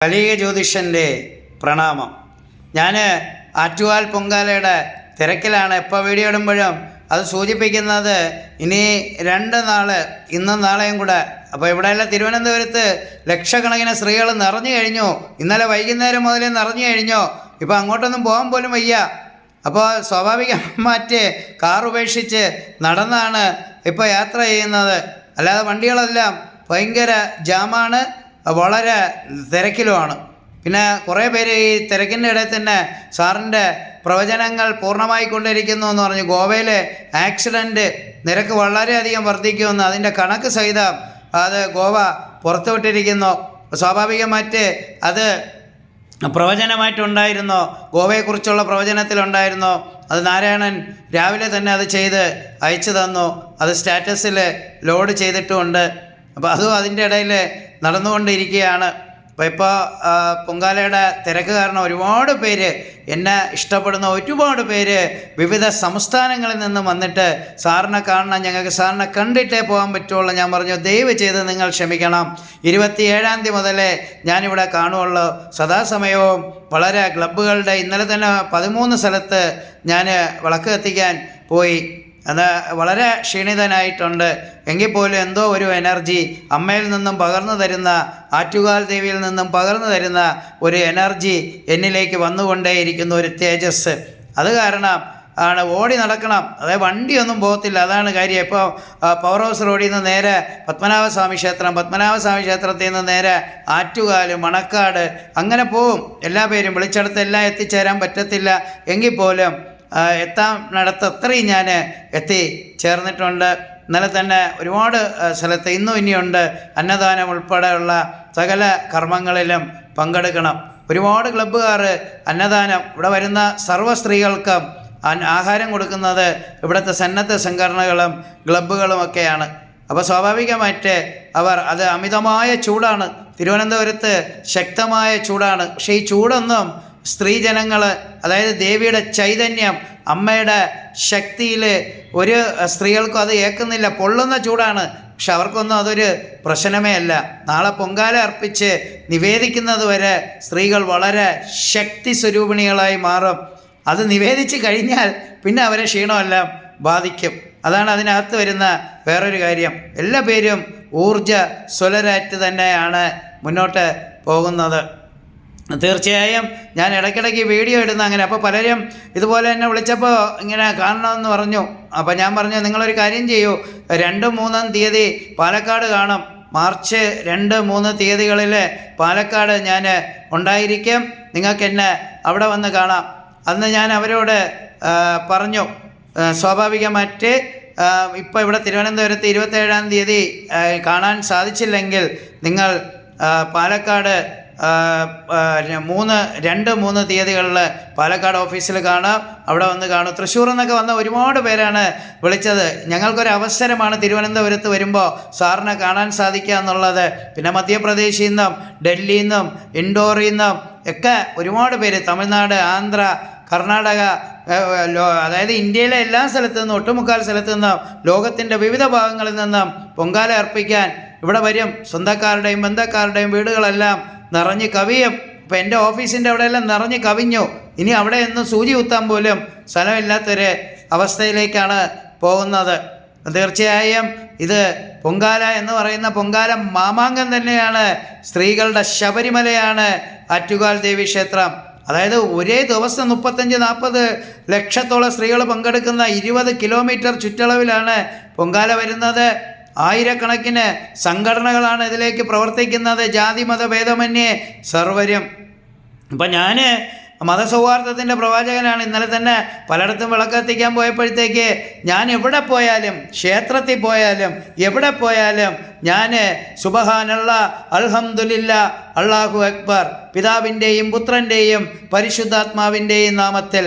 കലിക ജ്യോതിഷന്റെ പ്രണാമം. ഞാൻ ആറ്റുകാൽ പൊങ്കാലയുടെ തിരക്കിലാണ്. എപ്പോൾ വീഡിയോ ഇടുമ്പോഴും അത് സൂചിപ്പിക്കുന്നത് ഇനി രണ്ട് നാൾ ഇന്നും നാളെയും കൂടെ. അപ്പോൾ ഇവിടെയുള്ള തിരുവനന്തപുരത്ത് ലക്ഷക്കണക്കിന് സ്ത്രീകൾ നിറഞ്ഞു കഴിഞ്ഞു. ഇന്നലെ വൈകുന്നേരം മുതലേ നിറഞ്ഞു കഴിഞ്ഞു. ഇപ്പോൾ അങ്ങോട്ടൊന്നും പോകാൻ പോലും വയ്യ. അപ്പോൾ സ്വാഭാവികമായിട്ട് കാർ ഉപേക്ഷിച്ച് നടന്നാണ് ഇപ്പോൾ യാത്ര ചെയ്യുന്നത്. അല്ലാതെ വണ്ടികളെല്ലാം ഭയങ്കര ജാമാണ്. വളരെ തിരക്കിലുമാണ്. പിന്നെ കുറേ പേര് ഈ തിരക്കിന്റെ ഇടയിൽ തന്നെ സാറിന്റെ പ്രവചനങ്ങൾ പൂർണമായി കൊണ്ടിരിക്കുന്നു എന്ന് പറഞ്ഞു. ഗോവയിലെ ആക്സിഡന്റ് നിരക്ക് വളരെയധികം വർദ്ധിക്കുമെന്ന് അതിന്റെ കണക്ക് സഹിതം അത് ഗോവ പുറത്തുവിട്ടിരിക്കുന്നു. സ്വാഭാവികമായിട്ട് അത് പ്രവചനമായിട്ടുണ്ടായിരുന്നു. ഗോവയെക്കുറിച്ചുള്ള പ്രവചനത്തിലുണ്ടായിരുന്നു. അത് നാരായണൻ രാവിലെ തന്നെ അത് ചെയ്ത് അയച്ചു തന്നു. അത് സ്റ്റാറ്റസിൽ ലോഡ് ചെയ്തിട്ടുമുണ്ട്. അപ്പോൾ അതും അതിന്റെ ഇടയിൽ നടന്നുകൊണ്ടിരിക്കുകയാണ്. അപ്പോൾ ഇപ്പോൾ പൊങ്കാലയുടെ തിരക്ക് കാരണം ഒരുപാട് പേര് എന്നെ ഇഷ്ടപ്പെടുന്ന ഒരുപാട് പേര് വിവിധ സംസ്ഥാനങ്ങളിൽ നിന്ന് വന്നിട്ട് സാറിനെ കാണണം ഞങ്ങൾക്ക് സാറിനെ കണ്ടിട്ടേ പോകാൻ പറ്റുള്ളൂ. ഞാൻ പറഞ്ഞു ദയവ് ചെയ്ത് നിങ്ങൾ ക്ഷമിക്കണം. ഇരുപത്തിയേഴാം തീയതി മുതലേ ഞാനിവിടെ കാണുള്ളൂ സദാസമയവും വളരെ ക്ലബ്ബുകളുടെ ഇന്നലെ തന്നെ പതിമൂന്ന് സ്ഥലത്ത് ഞാൻ വിളക്ക് കത്തിക്കാൻ പോയി. അത് വളരെ ക്ഷീണിതനായിട്ടുണ്ട്. എങ്കിൽ പോലും എന്തോ ഒരു എനർജി അമ്മയിൽ നിന്നും പകർന്നു തരുന്ന ആറ്റുകാൽ ദേവിയിൽ നിന്നും പകർന്നു തരുന്ന ഒരു എനർജി എന്നിലേക്ക് വന്നുകൊണ്ടേയിരിക്കുന്ന ഒരു തേജസ്. അത് കാരണം ആണ് ഓടി നടക്കണം. അതായത് വണ്ടിയൊന്നും പോകത്തില്ല. അതാണ് കാര്യം. ഇപ്പോൾ പവർ ഹൗസ് റോഡിൽ നിന്ന് നേരെ പത്മനാഭസ്വാമി ക്ഷേത്രം പത്മനാഭസ്വാമി ക്ഷേത്രത്തിൽ നിന്ന് നേരെ ആറ്റുകാൽ മണക്കാട് അങ്ങനെ പോവും. എല്ലാ പേരും വിളിച്ചെടുത്ത് എല്ലാം എത്തിച്ചേരാൻ പറ്റത്തില്ല. എങ്കിൽ പോലും ആ, നടത്ത അത്രയും ഞാൻ എത്തി ചേർന്നിട്ടുണ്ട്. ഇന്നലെ തന്നെ ഒരുപാട് സ്ഥലത്ത് ഇന്നും ഇനിയുണ്ട്. അന്നദാനം ഉൾപ്പെടെയുള്ള സകല കർമ്മങ്ങളിലും പങ്കെടുക്കണം. ഒരുപാട് ക്ലബ്ബുകാർ അന്നദാനം ഇവിടെ വരുന്ന സർവ സ്ത്രീകൾക്കും ആഹാരം കൊടുക്കുന്നത് ഇവിടുത്തെ സന്നദ്ധ സംഘടനകളും ക്ലബ്ബുകളുമൊക്കെയാണ് അപ്പോൾ സ്വാഭാവികമായിട്ട് അവർ അത് അമിതമായ ചൂടാണ്. തിരുവനന്തപുരത്ത് ശക്തമായ ചൂടാണ്. പക്ഷേ ഈ ചൂടൊന്നും സ്ത്രീജനങ്ങൾ അതായത് ദേവിയുടെ ചൈതന്യം അമ്മയുടെ ശക്തിയിൽ ഒരു സ്ത്രീകൾക്കും അത് ഏക്കുന്നില്ല പൊള്ളുന്ന ചൂടാണ്. പക്ഷെ അവർക്കൊന്നും അതൊരു പ്രശ്നമേ അല്ല. നാളെ പൊങ്കാല അർപ്പിച്ച് നിവേദിക്കുന്നത് വരെ സ്ത്രീകൾ വളരെ ശക്തി സ്വരൂപിണികളായി മാറും. അത് നിവേദിച്ച് കഴിഞ്ഞാൽ പിന്നെ അവരെ ക്ഷീണമെല്ലാം ബാധിക്കും. അതാണ് അതിനകത്ത് വരുന്ന വേറൊരു കാര്യം. എല്ലാ പേരും ഊർജ സ്വലരാറ്റ് തന്നെയാണ് മുന്നോട്ട് പോകുന്നത്. തീർച്ചയായും ഞാൻ ഇടയ്ക്കിടയ്ക്ക് വീഡിയോ ഇടുന്ന അങ്ങനെ. അപ്പോൾ പലരും ഇതുപോലെ എന്നെ വിളിച്ചപ്പോൾ ഇങ്ങനെ കാണണമെന്ന് പറഞ്ഞു. അപ്പോൾ ഞാൻ പറഞ്ഞു നിങ്ങളൊരു കാര്യം ചെയ്യൂ. രണ്ടും മൂന്നാം തീയതി പാലക്കാട് കാണും. മാർച്ച് രണ്ട് മൂന്ന് തീയതികളിൽ പാലക്കാട് ഞാൻ ഉണ്ടായിരിക്കും. നിങ്ങൾക്ക് എന്നെ അവിടെ വന്ന് കാണാം. അന്ന് ഞാൻ അവരോട് പറഞ്ഞു സ്വാഭാവികമായിട്ട് ഇപ്പോൾ ഇവിടെ തിരുവനന്തപുരത്ത് ഇരുപത്തേഴാം തീയതി കാണാൻ സാധിച്ചില്ലെങ്കിൽ നിങ്ങൾ പാലക്കാട് മൂന്ന് രണ്ട് മൂന്ന് തീയതികളിൽ പാലക്കാട് ഓഫീസിൽ കാണാം. അവിടെ വന്ന് കാണും. തൃശ്ശൂർ എന്നൊക്കെ വന്ന ഒരുപാട് പേരാണ് വിളിച്ചത്. ഞങ്ങൾക്കൊരു അവസരമാണ് തിരുവനന്തപുരത്ത് വരുമ്പോൾ സാറിനെ കാണാൻ സാധിക്കുക എന്നുള്ളത്. പിന്നെ മധ്യപ്രദേശിൽ നിന്നും ഡൽഹിയിൽ നിന്നും ഇൻഡോറിൽ നിന്നും ഒക്കെ ഒരുപാട് പേര് തമിഴ്നാട് ആന്ധ്ര കർണാടക അതായത് ഇന്ത്യയിലെ എല്ലാ സ്ഥലത്തു നിന്നും ഒട്ടുമുക്കാൽ സ്ഥലത്തു നിന്നും ലോകത്തിന്റെ വിവിധ ഭാഗങ്ങളിൽ നിന്നും പൊങ്കാല അർപ്പിക്കാൻ ഇവിടെ വരും. സ്വന്തക്കാരുടെയും ബന്ധക്കാരുടെയും വീടുകളെല്ലാം നിറഞ്ഞ് കവിയും. ഇപ്പം എന്റെ ഓഫീസിന്റെ അവിടെയെല്ലാം നിറഞ്ഞ് കവിഞ്ഞു. ഇനി അവിടെ നിന്ന് സൂചി കുത്താൻ പോലും സ്ഥലമില്ലാത്തൊരു അവസ്ഥയിലേക്കാണ് പോകുന്നത്. തീർച്ചയായും ഇത് പൊങ്കാല എന്ന് പറയുന്ന പൊങ്കാല മാമാങ്കം തന്നെയാണ്. സ്ത്രീകളുടെ ശബരിമലയാണ് ആറ്റുകാൽ ദേവി ക്ഷേത്രം. അതായത് ഒരേ ദിവസം മുപ്പത്തഞ്ച് നാൽപ്പത് ലക്ഷത്തോളം സ്ത്രീകൾ പങ്കെടുക്കുന്ന ഇരുപത് കിലോമീറ്റർ ചുറ്റളവിലാണ് പൊങ്കാല വരുന്നത്. ആയിരക്കണക്കിന് സംഘടനകളാണ് ഇതിലേക്ക് പ്രവർത്തിക്കുന്നത്. ജാതി മത ഭേദമന്യേ സർവരും. അപ്പം ഞാൻ മതസൗഹാർദ്ദത്തിന്റെ പ്രവാചകനാണ്. ഇന്നലെ തന്നെ പലയിടത്തും വിളക്കെത്തിക്കാൻ പോയപ്പോഴത്തേക്ക് ഞാൻ എവിടെ പോയാലും ക്ഷേത്രത്തിൽ പോയാലും എവിടെ പോയാലും ഞാൻ സുബഹാനുള്ള അൽഹംദുലില്ല അള്ളാഹു അക്ബർ പിതാവിന്റെയും പുത്രന്റെയും പരിശുദ്ധാത്മാവിന്റെയും നാമത്തിൽ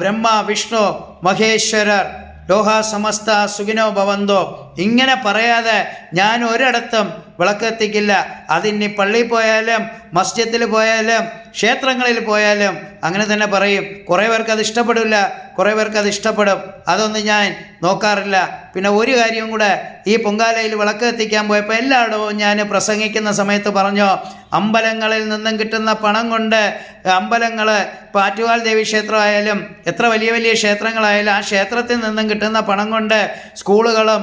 ബ്രഹ്മ വിഷ്ണു മഹേശ്വരർ ലോഹ സമസ്ത സുഖിനോ ഭവന്തോ ഇങ്ങനെ പറയാതെ ഞാൻ ഒരിടത്തും വിളക്കെത്തിക്കില്ല. അതിനി പള്ളിയിൽ പോയാലും മസ്ജിദിൽ പോയാലും ക്ഷേത്രങ്ങളിൽ പോയാലും അങ്ങനെ തന്നെ പറയും. കുറേ പേർക്ക് അത് ഇഷ്ടപ്പെടില്ല കുറേ പേർക്ക് അത് ഇഷ്ടപ്പെടും. അതൊന്നും ഞാൻ നോക്കാറില്ല. പിന്നെ ഒരു കാര്യവും കൂടെ ഈ പൊങ്കാലയിൽ വിളക്ക് എത്തിക്കാൻ പോയപ്പോൾ എല്ലായിടവും ഞാൻ പ്രസംഗിക്കുന്ന സമയത്ത് പറഞ്ഞു അമ്പലങ്ങളിൽ നിന്നും കിട്ടുന്ന പണം കൊണ്ട് അമ്പലങ്ങൾ പാറ്റുവാൽ ദേവി ക്ഷേത്രമായാലും എത്ര വലിയ വലിയ ക്ഷേത്രങ്ങളായാലും ആ ക്ഷേത്രത്തിൽ നിന്നും കിട്ടുന്ന പണം കൊണ്ട് സ്കൂളുകളും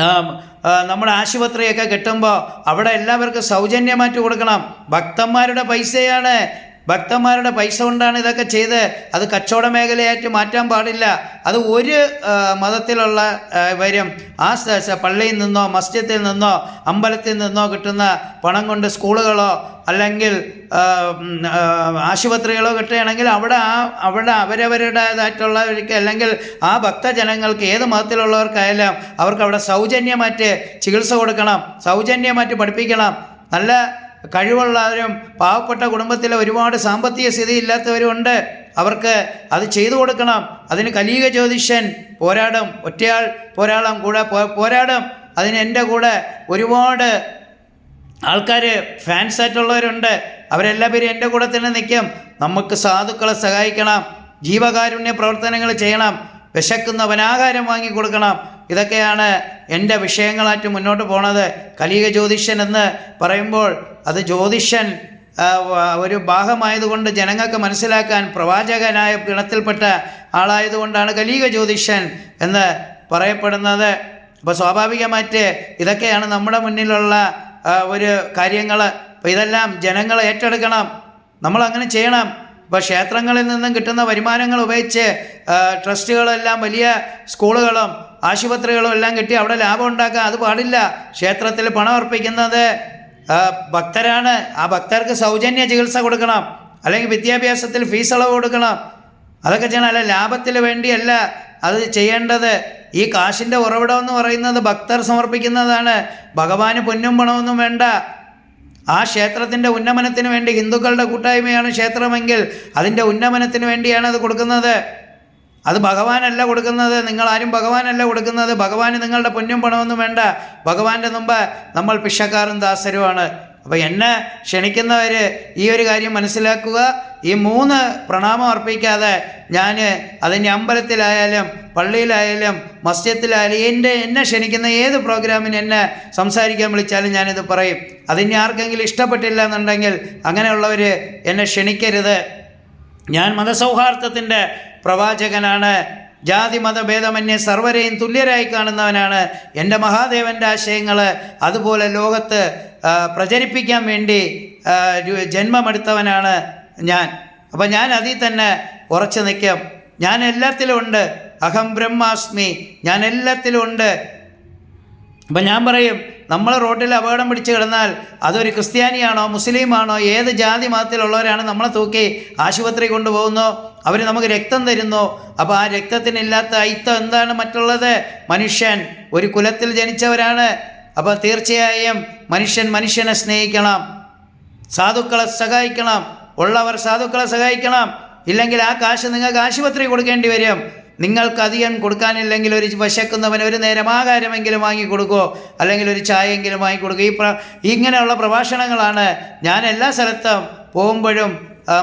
ആ, നമ്മുടെ ആശുപത്രിയൊക്കെ കിട്ടുമ്പോൾ അവിടെ എല്ലാവർക്കും സൗജന്യമായിട്ട് കൊടുക്കണം. ഭക്തന്മാരുടെ പൈസയാണ്. ഭക്തന്മാരുടെ പൈസ കൊണ്ടാണ് ഇതൊക്കെ ചെയ്ത് അത് കച്ചവട മേഖലയായിട്ട് മാറ്റാൻ പാടില്ല. അത് ഒരു മതത്തിലുള്ള വരും. ആ പള്ളിയിൽ നിന്നോ മസ്ജിദിൽ നിന്നോ അമ്പലത്തിൽ നിന്നോ കിട്ടുന്ന പണം കൊണ്ട് സ്കൂളുകളോ അല്ലെങ്കിൽ ആശുപത്രികളോ കിട്ടുകയാണെങ്കിൽ അവിടെ ആ അവിടെ അവരവരുടേതായിട്ടുള്ളവർക്ക് അല്ലെങ്കിൽ ആ ഭക്തജനങ്ങൾക്ക് ഏത് മതത്തിലുള്ളവർക്കായാലും അവർക്ക് അവിടെ സൗജന്യമായിട്ട് ചികിത്സ കൊടുക്കണം സൗജന്യമായിട്ട് പഠിപ്പിക്കണം. നല്ല കഴിവുള്ളവരും പാവപ്പെട്ട കുടുംബത്തിലെ ഒരുപാട് സാമ്പത്തിക സ്ഥിതി ഇല്ലാത്തവരുമുണ്ട് അവർക്ക് അത് ചെയ്തു കൊടുക്കണം. അതിന് കലീക ജ്യോതിഷൻ പോരാടും. ഒറ്റയാൾ പോരാളം കൂടെ പോരാടും. അതിന് എന്റെ കൂടെ ഒരുപാട് ആൾക്കാർ ഫാൻസ് ആയിട്ടുള്ളവരുണ്ട്. അവരെല്ലാ പേരും എന്റെ കൂടെ തന്നെ നിൽക്കും. നമുക്ക് സാധുക്കളെ സഹായിക്കണം. ജീവകാരുണ്യ പ്രവർത്തനങ്ങൾ ചെയ്യണം. വിശക്കുന്നവൻ ആഹാരം വാങ്ങി കൊടുക്കണം. ഇതൊക്കെയാണ് എന്റെ വിഷയങ്ങളായിട്ട് മുന്നോട്ട് പോണത്. കലിക ജ്യോതിഷൻ എന്ന് പറയുമ്പോൾ അത് ജ്യോതിഷൻ ഒരു ഭാഗമായതുകൊണ്ട് ജനങ്ങൾക്ക് മനസ്സിലാക്കാൻ പ്രവാചകനായ ഗണത്തിൽപ്പെട്ട ആളായതുകൊണ്ടാണ് കലിക ജ്യോതിഷൻ എന്ന് പറയപ്പെടുന്നത്. അപ്പോൾ സ്വാഭാവികമായിട്ട് ഇതൊക്കെയാണ് നമ്മുടെ മുന്നിലുള്ള ഒരു കാര്യങ്ങൾ ഇതെല്ലാം ജനങ്ങൾ ഏറ്റെടുക്കണം. നമ്മളങ്ങനെ ചെയ്യണം. ഇപ്പോൾ ക്ഷേത്രങ്ങളിൽ നിന്നും കിട്ടുന്ന വരുമാനങ്ങൾ ഉപയോഗിച്ച് ട്രസ്റ്റുകളെല്ലാം വലിയ സ്കൂളുകളും ആശുപത്രികളും എല്ലാം കിട്ടി അവിടെ ലാഭം ഉണ്ടാക്കുക അത് പാടില്ല. ക്ഷേത്രത്തിൽ പണം അർപ്പിക്കുന്നത് ഭക്തരാണ്. ആ ഭക്തർക്ക് സൗജന്യ ചികിത്സ കൊടുക്കണം. അല്ലെങ്കിൽ വിദ്യാഭ്യാസത്തിൽ ഫീസ് ഇളവ് കൊടുക്കണം. അതൊക്കെ ചെയ്യണം. അല്ല ലാഭത്തിന് വേണ്ടിയല്ല അത് ചെയ്യേണ്ടത്. ഈ കാശിന്റെ ഉറവിടം എന്ന് പറയുന്നത് ഭക്തർ സമർപ്പിക്കുന്നതാണ്. ഭഗവാന് പൊന്നും പണമൊന്നും വേണ്ട. ആ ക്ഷേത്രത്തിന്റെ ഉന്നമനത്തിന് വേണ്ടി ഹിന്ദുക്കളുടെ കൂട്ടായ്മയാണ് ക്ഷേത്രമെങ്കിൽ അതിന്റെ ഉന്നമനത്തിന് വേണ്ടിയാണ് അത് കൊടുക്കുന്നത്. അത് ഭഗവാനല്ല കൊടുക്കുന്നത്. നിങ്ങളാരും ഭഗവാനല്ല കൊടുക്കുന്നത്. ഭഗവാന് നിങ്ങളുടെ പൊന്നും പണമൊന്നും വേണ്ട. ഭഗവാന്റെ മുമ്പ് നമ്മൾ പിഷക്കാരും ദാസരുമാണ്. അപ്പോൾ എന്നെ ക്ഷണിക്കുന്നവർ ഈ ഒരു കാര്യം മനസ്സിലാക്കുക. ഈ മൂന്ന് പ്രണാമം അർപ്പിക്കാതെ ഞാൻ അതിന്റെ അമ്പലത്തിലായാലും പള്ളിയിലായാലും മസ്ജിദത്തിലായാലും എന്റെ എന്നെ ക്ഷണിക്കുന്ന ഏത് പ്രോഗ്രാമിന് എന്നെ സംസാരിക്കാൻ വിളിച്ചാലും ഞാനിത് പറയും. അതിന് ആർക്കെങ്കിലും ഇഷ്ടപ്പെട്ടില്ല എന്നുണ്ടെങ്കിൽ അങ്ങനെയുള്ളവർ എന്നെ ക്ഷണിക്കരുത്. ഞാൻ മതസൗഹാർദ്ദത്തിന്റെ പ്രവാചകനാണ്. ജാതി മതഭേദമന്യേ സർവരെയും തുല്യരായി കാണുന്നവനാണ് എന്റെ മഹാദേവന്റെ ആശയങ്ങൾ. അതുപോലെ ലോകത്ത് പ്രചരിപ്പിക്കാൻ വേണ്ടി ജന്മമെടുത്തവനാണ് ഞാൻ. അപ്പം ഞാൻ അതിൽ തന്നെ ഉറച്ചു നിൽക്കും. ഞാൻ എല്ലാത്തിലും ഉണ്ട്. അഹം ബ്രഹ്മാസ്മി. ഞാൻ എല്ലാത്തിലും ഉണ്ട്. അപ്പം ഞാൻ പറയും നമ്മൾ റോഡിൽ അപകടം പിടിച്ച് കിടന്നാൽ അതൊരു ക്രിസ്ത്യാനിയാണോ മുസ്ലിമാണോ ഏത് ജാതി മതത്തിലുള്ളവരാണ് നമ്മളെ തൂക്കി ആശുപത്രി കൊണ്ടുപോകുന്നു അവർ നമുക്ക് രക്തം തരുന്നു? അപ്പോൾ ആ രക്തത്തിനില്ലാത്ത ഐത്തം എന്താണ് മറ്റുള്ളത്? മനുഷ്യൻ. ഒരു കുലത്തിൽ ജനിച്ചവരാണ്. അപ്പോൾ തീർച്ചയായും മനുഷ്യൻ മനുഷ്യനെ സ്നേഹിക്കണം. സാധുക്കളെ സഹായിക്കണം. ഉള്ളവർ സാധുക്കളെ സഹായിക്കണം. ഇല്ലെങ്കിൽ ആ കാശ് നിങ്ങൾക്ക് ആശുപത്രി കൊടുക്കേണ്ടി വരും. നിങ്ങൾക്ക് അധികം കൊടുക്കാനില്ലെങ്കിൽ ഒരു വശക്കുന്നവന് ഒരു നേരം ആഹാരമെങ്കിലും വാങ്ങി കൊടുക്കുമോ അല്ലെങ്കിൽ ഒരു ചായയെങ്കിലും വാങ്ങി കൊടുക്കുക ഈ പ്ര ഇങ്ങനെയുള്ള പ്രഭാഷണങ്ങളാണ് ഞാൻ എല്ലാ സ്ഥലത്തും പോകുമ്പോഴും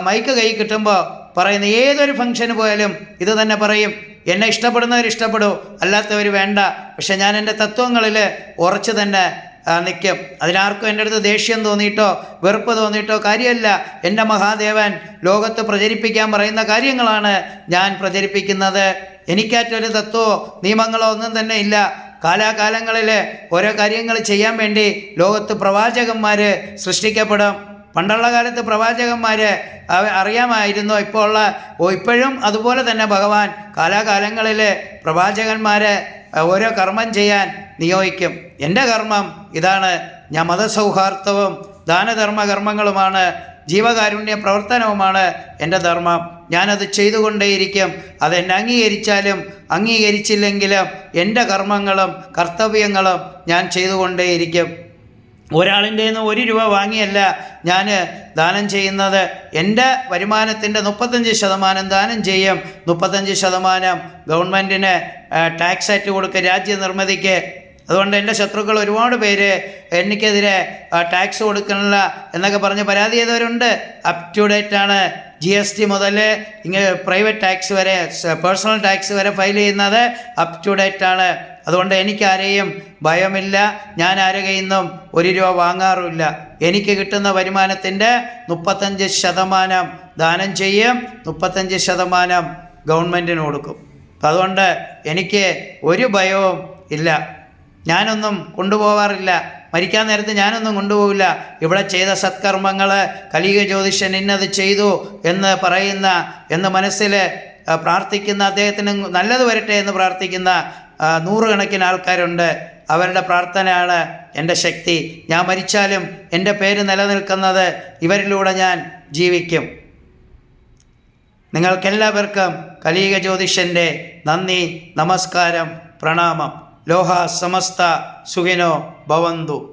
മൈക്ക് കൈ കിട്ടുമ്പോൾ പറയുന്ന ഏതൊരു ഫംഗ്ഷന് പോയാലും ഇത് തന്നെ പറയും. എന്നെ ഇഷ്ടപ്പെടുന്നവർ ഇഷ്ടപ്പെടൂ അല്ലാത്തവർ വേണ്ട. പക്ഷെ ഞാൻ എന്റെ തത്വങ്ങളിൽ ഉറച്ചു തന്നെ നിൽക്കും അതിനാർക്കും എന്റെ അടുത്ത് ദേഷ്യം തോന്നിയിട്ടോ വെറുപ്പ് തോന്നിയിട്ടോ കാര്യമല്ല. എന്റെ മഹാദേവൻ ലോകത്ത് പ്രചരിപ്പിക്കാൻ പറയുന്ന കാര്യങ്ങളാണ് ഞാൻ പ്രചരിപ്പിക്കുന്നത്. എനിക്കാറ്റൊരു തത്വമോ നിയമങ്ങളോ ഒന്നും തന്നെ ഇല്ല. കാലാകാലങ്ങളിൽ ഓരോ കാര്യങ്ങൾ ചെയ്യാൻ വേണ്ടി ലോകത്ത് പ്രവാചകന്മാർ സൃഷ്ടിക്കപ്പെടും. പണ്ടുള്ള കാലത്ത് പ്രവാചകന്മാർ അറിയാമായിരുന്നു. ഇപ്പോൾ ഉള്ള ഇപ്പോഴും അതുപോലെ തന്നെ ഭഗവാൻ കാലാകാലങ്ങളിൽ പ്രവാചകന്മാരെ ഓരോ കർമ്മം ചെയ്യാൻ നിയോഗിക്കും. എന്റെ കർമ്മം ഇതാണ്. ഞാൻ മതസൗഹാർദ്ദവും ദാനധർമ്മ കർമ്മങ്ങളുമാണ് ജീവകാരുണ്യ പ്രവർത്തനവുമാണ് എന്റെ ധർമ്മം. ഞാനത് ചെയ്തുകൊണ്ടേയിരിക്കും. അതെന്നെ അംഗീകരിച്ചാലും അംഗീകരിച്ചില്ലെങ്കിലും എന്റെ കർമ്മങ്ങളും കർത്തവ്യങ്ങളും ഞാൻ ചെയ്തുകൊണ്ടേയിരിക്കും. ഒരാളിന്റെ നിന്ന് ഒരു രൂപ വാങ്ങിയല്ല. ഞാൻ ദാനം ചെയ്യുന്നത് എന്റെ വരുമാനത്തിന്റെ മുപ്പത്തഞ്ച് ശതമാനം ദാനം ചെയ്യും. മുപ്പത്തഞ്ച് ശതമാനം ഗവൺമെന്റിന് ടാക്സ് ആയിട്ട് കൊടുക്കുക രാജ്യ നിർമ്മിതിക്ക്. അതുകൊണ്ട് എന്റെ ശത്രുക്കൾ ഒരുപാട് പേര് എനിക്കെതിരെ ടാക്സ് കൊടുക്കണില്ല എന്നൊക്കെ പറഞ്ഞ് പരാതി ചെയ്തവരുണ്ട്. അപ് ടു ഡേറ്റ് ആണ് ജി എസ് ടി മുതൽ ഇങ്ങനെ പ്രൈവറ്റ് ടാക്സ് വരെ പേഴ്സണൽ ടാക്സ് വരെ ഫയൽ ചെയ്യുന്നത്. അപ് ടു ഡേറ്റ് ആണ് അതുകൊണ്ട് എനിക്കാരെയും ഭയമില്ല. ഞാൻ ആരുകയിൽ ഒരു രൂപ വാങ്ങാറുമില്ല. എനിക്ക് കിട്ടുന്ന വരുമാനത്തിന്റെ മുപ്പത്തഞ്ച് ശതമാനം ദാനം ചെയ്യും. മുപ്പത്തഞ്ച് ശതമാനം ഗവൺമെന്റിന് കൊടുക്കും. അതുകൊണ്ട് എനിക്ക് ഒരു ഭയവും ഇല്ല. ഞാനൊന്നും കൊണ്ടുപോകാറില്ല മരിക്കാൻ നേരത്ത് ഞാനൊന്നും കൊണ്ടുപോകില്ല ഇവിടെ ചെയ്ത സത്കർമ്മങ്ങൾ കലിക ജ്യോതിഷൻ ഇന്നത് ചെയ്തു എന്ന് പറയുന്ന എന്ന് മനസ്സിൽ പ്രാർത്ഥിക്കുന്ന അദ്ദേഹത്തിന് നല്ലത് വരട്ടെ എന്ന് പ്രാർത്ഥിക്കുന്ന നൂറുകണക്കിന് ആൾക്കാരുണ്ട്. അവരുടെ പ്രാർത്ഥനയാണ് എന്റെ ശക്തി. ഞാൻ മരിച്ചാലും എന്റെ പേര് നിലനിൽക്കുന്നത് ഇവരിലൂടെ ഞാൻ ജീവിക്കും. നിങ്ങൾക്കെല്ലാവർക്കും കലീക ജ്യോതിഷന്റെ നന്ദി നമസ്കാരം പ്രണാമം. ലോഹ സമസ്ത സുഖിനോ ഭവന്തു.